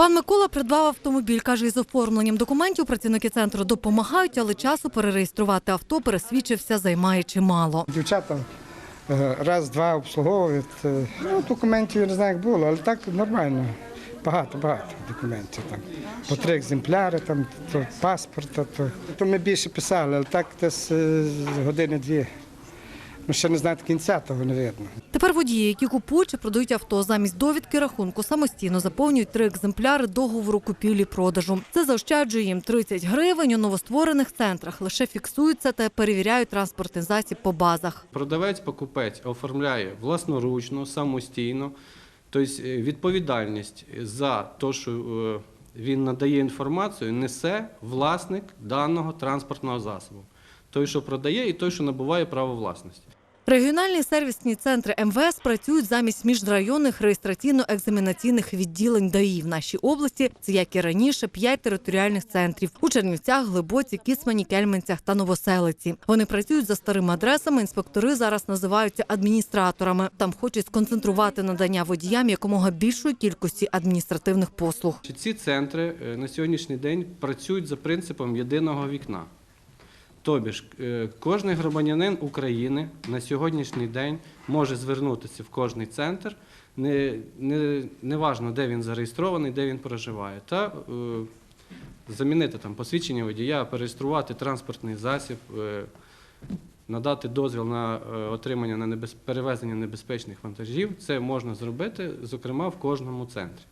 Пан Микола придбав автомобіль. каже, із оформленням документів працівники центру допомагають, але часу перереєструвати авто пересвідчився займає чимало. Дівчата е, раз-два обслуговують. е, Ну, документів я не знаю, як було, але так нормально. Багато, багато документів там. По три екземпляри, там, то паспорта, то, то ми більше писали, але так десь е, години-дві. Ну, ще не знаю до кінця, того не видно. Тепер водії, які купують чи продають авто, замість довідки рахунку самостійно заповнюють три екземпляри договору купівлі-продажу. Це заощаджує їм 30 гривень. У новостворених центрах лише фіксуються та перевіряють транспортний засіб по базах. Продавець-покупець оформляє власноручно, самостійно. Тобто е, відповідальність за те, що е, він надає інформацію, несе власник даного транспортного засобу. Той, що продає, і той, що набуває право власності. Регіональні сервісні центри МВС працюють замість міжрайонних реєстраційно-екзаменаційних відділень ДАІ в нашій області. Це як і раніше п'ять територіальних центрів у Чернівцях, Глибоці, Кіцмані, Кельменцях та Новоселиці. Вони працюють за старими адресами. Інспектори зараз називаються адміністраторами. Там хочуть сконцентрувати надання водіям якомога більшої кількості адміністративних послуг. Ці центри е, на сьогоднішній день працюють за принципом єдиного вікна. Тобі ж е, кожний громадянин України на сьогоднішній день може звернутися в кожний центр, не, не, неважно, де він зареєстрований, де він проживає, та е, замінити там посвідчення водія, перереєструвати транспортний засіб, е, надати дозвіл на е, отримання на небез... перевезення небезпечних вантажів. Це можна зробити, зокрема, в кожному центрі.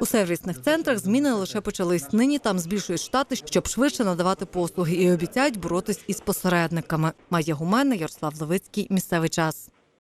У сервісних центрах зміни лише почались. Нині там збільшують штати, щоб швидше надавати послуги і обіцяють боротись із посередниками. Майя Гумена Ярослав Левицький. Місцевий час.